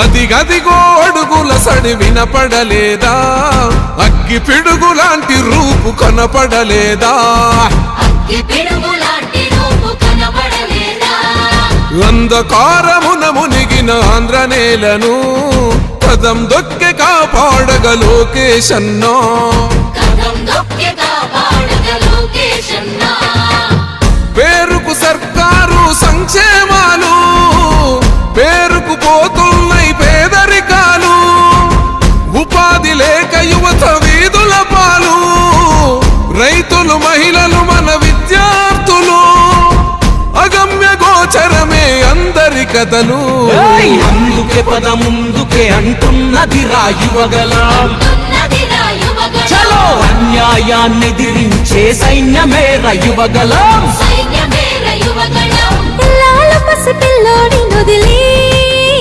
అది గదిగో అడుగుల సడి వినపడలేదా? అగ్గి పిడుగు లాంటి రూపు కనపడలేదా? అంధకారమున మునిగిన ఆంధ్ర నేలను కథం దొక్కి కాపాడగ లోకేశన్నా. పేరుకు సర్కారు సంక్షేమాలు పేరుకు పోతున్నాయి లేక యువత వీధుల పాలు. రైతులు మహిళలు మన విద్యార్థులు. అగమ్య గోచరమే అందరి కథలు! అందుకే పద ముందుకే అంటున్నది రాయువగలం చలో అన్యాయాన్ని దిరించే సైన్యమే రయువగలం పిల్లోడి నుదిలి